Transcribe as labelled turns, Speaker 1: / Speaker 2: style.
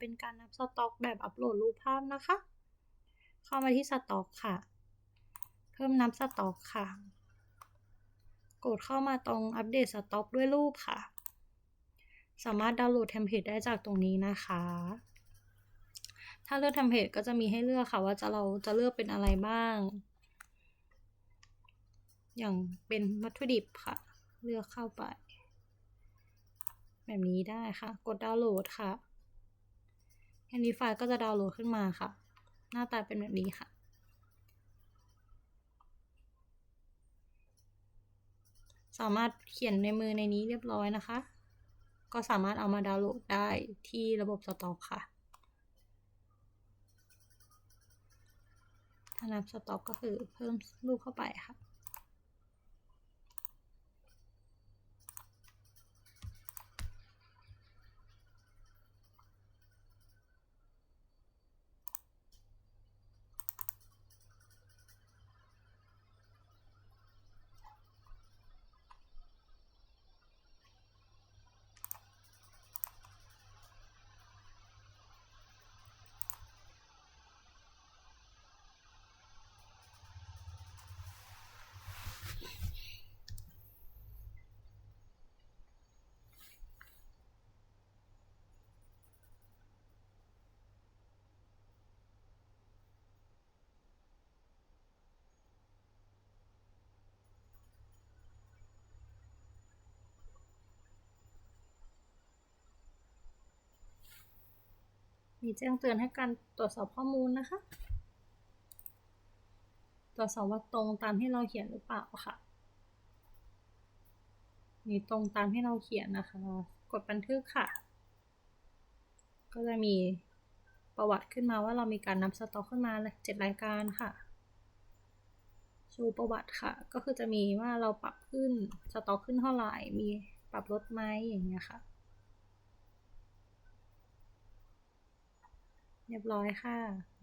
Speaker 1: เป็นการนับสต็อกแบบอัปโหลดรูปภาพนะคะ เข้ามาที่สต็อกค่ะ เพิ่มนับสต็อกค่ะ กดเข้ามาตรงอัปเดตสต็อกด้วยรูปค่ะ สามารถดาวน์โหลดเทมเพลตได้จากตรงนี้นะคะ ถ้าเลือกเทมเพลตก็จะมีให้เลือกค่ะว่าจะเราจะเลือกเป็นอะไรบ้าง อย่างเป็นวัตถุดิบค่ะ เลือกเข้าไปแบบนี้ได้ค่ะ กดดาวน์โหลดค่ะ แค่นี้ไฟล์ก็จะดาวน์โหลดขึ้นมาค่ะ หน้าตาเป็นแบบนี้ค่ะ สามารถเขียนในมือในนี้เรียบร้อยนะคะ ก็สามารถเอามาดาวน์โหลดได้ที่ระบบสต็อกค่ะถ้านับสต็อกก็คือเพิ่มรูปเข้าไปค่ะ มีแจ้งเตือนให้การตรวจสอบข้อมูลนะคะ ตรวจสอบว่าตรงตามที่เราเขียนหรือเปล่าค่ะ มีตรงตามที่เราเขียนนะคะ กดบันทึกค่ะ ก็จะมีประวัติขึ้นมาว่าเรามีการนับสต็อกขึ้นมาเจ็ดรายการค่ะชูประวัติค่ะ ก็คือจะมีว่าเราปรับขึ้นสต็อกขึ้นเท่าไหร่ มีปรับลดไหมอย่างเงี้ยค่ะ เรียบร้อยค่ะ